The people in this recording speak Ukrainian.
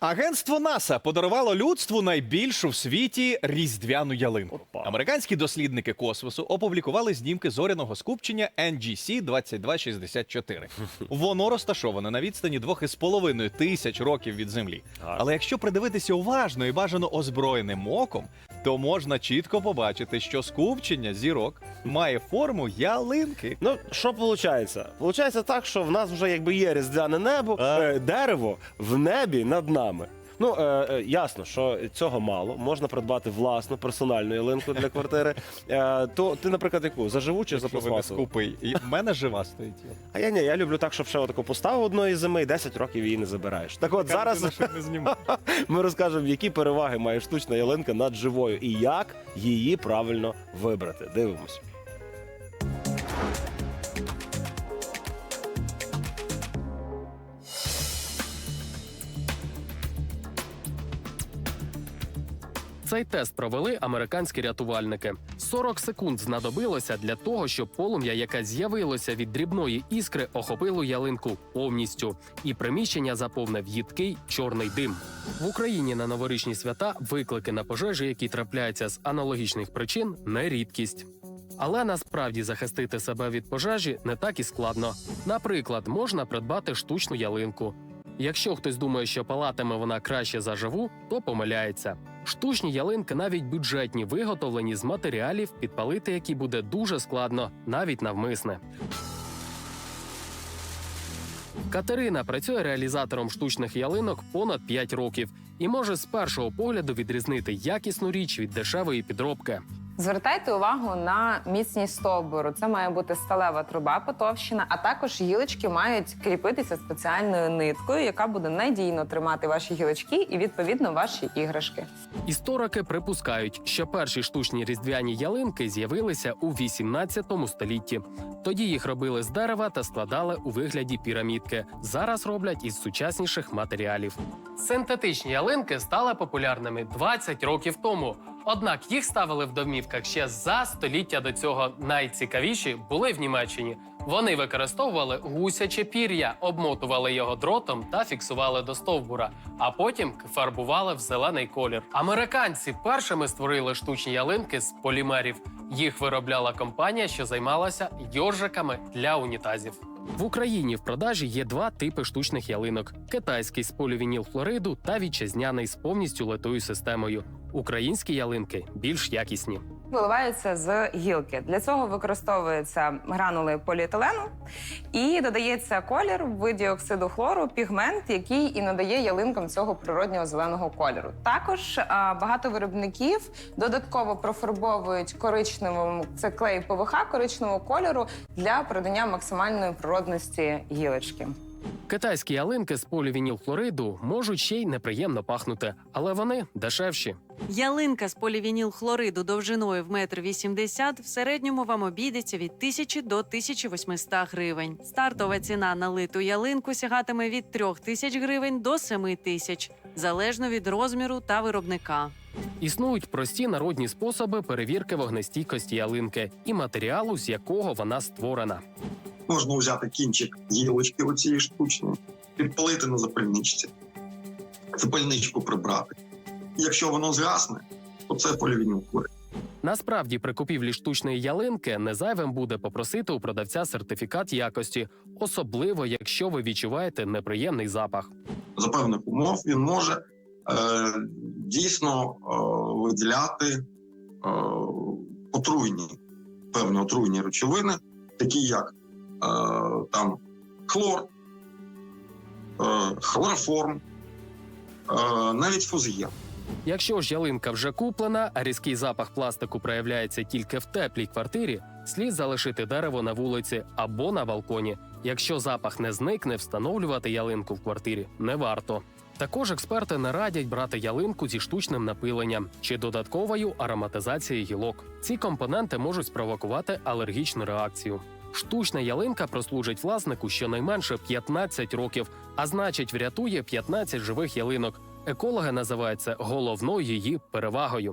Агентство НАСА подарувало людству найбільшу в світі різдвяну ялинку. Опа. Американські дослідники космосу опублікували знімки зоряного скупчення NGC 2264. Воно розташоване на відстані 2,5 тисяч років від Землі. Але якщо придивитися уважно і бажано озброєним оком, то можна чітко побачити, що скупчення зірок має форму ялинки. Ну, що виходить? Получається так, що в нас вже якби є різдвяне небо, е, дерево в небі над нами. Ну, е, е, ясно, що цього мало. Можна придбати власну персональну ялинку для квартири. Е, то ти, наприклад, яку? Заживу чи за Якщо ви не пластмасову? скупий. І в мене жива стоїть. А я ні, я люблю так, щоб ще отаку поставив одної зими і 10 років її не забираєш. Так от зараз не знімаю. ми розкажемо, які переваги має штучна ялинка над живою і як її правильно вибрати. Дивимось. Цей тест провели американські рятувальники. 40 секунд знадобилося для того, щоб полум'я, яке з'явилося від дрібної іскри, охопило ялинку повністю, і приміщення заповнив їдкий чорний дим. В Україні на новорічні свята виклики на пожежі, які трапляються з аналогічних причин, не рідкість. Але насправді захистити себе від пожежі не так і складно. Наприклад, можна придбати штучну ялинку. Якщо хтось думає, що палатиме вона краще за живу, то помиляється. Штучні ялинки, навіть бюджетні, виготовлені з матеріалів, підпалити які буде дуже складно, навіть навмисне. Катерина працює реалізатором штучних ялинок понад 5 років і може з першого погляду відрізнити якісну річ від дешевої підробки. Звертайте увагу на міцність стовбуру. Це має бути сталева труба потовщена, а також гілочки мають кріпитися спеціальною ниткою, яка буде надійно тримати ваші гілочки і відповідно ваші іграшки. Історики припускають, що перші штучні різдвяні ялинки з'явилися у 18 столітті. Тоді їх робили з дерева та складали у вигляді пірамідки. Зараз роблять із сучасніших матеріалів. Синтетичні ялинки стали популярними 20 років тому. Однак їх ставили в домівках ще за століття до цього. Найцікавіші були в Німеччині. Вони використовували гусяче пір'я, обмотували його дротом та фіксували до стовбура, а потім фарбували в зелений колір. Американці першими створили штучні ялинки з полімерів. Їх виробляла компанія, що займалася йоржиками для унітазів. В Україні в продажі є два типи штучних ялинок: китайський з полівінілхлориду та вітчизняний з повністю литою системою. Українські ялинки більш якісні. Виливаються з гілки. Для цього використовуються гранули поліетилену і додається колір в виді оксиду хлору, пігмент, який і надає ялинкам цього природнього зеленого кольору. Також а, багато виробників додатково профарбовують коричневим це клей ПВХ коричневого кольору для придання максимальної природності гілочки. Китайські ялинки з полівінілхлориду можуть ще й неприємно пахнути, але вони дешевші. Ялинка з полівінілхлориду довжиною в метр вісімдесят в середньому вам обійдеться від 1000 до 1800 гривень. Стартова ціна на литу ялинку сягатиме від 3000 гривень до 7000, залежно від розміру та виробника. Існують прості народні способи перевірки вогнестійкості ялинки і матеріалу, з якого вона створена. Можна взяти кінчик гілочки оцієї штучної, підпалити на запальничці, запальничку прибрати. І якщо воно згасне, то це полівінюк. Насправді, при купівлі штучної ялинки не зайвим буде попросити у продавця сертифікат якості, особливо якщо ви відчуваєте неприємний запах. За певних умов він може е, дійсно е, виділяти е, отруйні, певні отруйні речовини, такі як там хлор, е, хлороформ, е, навіть фузген. Якщо ж ялинка вже куплена, а різкий запах пластику проявляється тільки в теплій квартирі, слід залишити дерево на вулиці або на балконі. Якщо запах не зникне, встановлювати ялинку в квартирі не варто. Також експерти не радять брати ялинку зі штучним напиленням чи додатковою ароматизацією гілок. Ці компоненти можуть спровокувати алергічну реакцію. Штучна ялинка прослужить власнику щонайменше 15 років, а значить, врятує 15 живих ялинок. Екологи називають це головною її перевагою.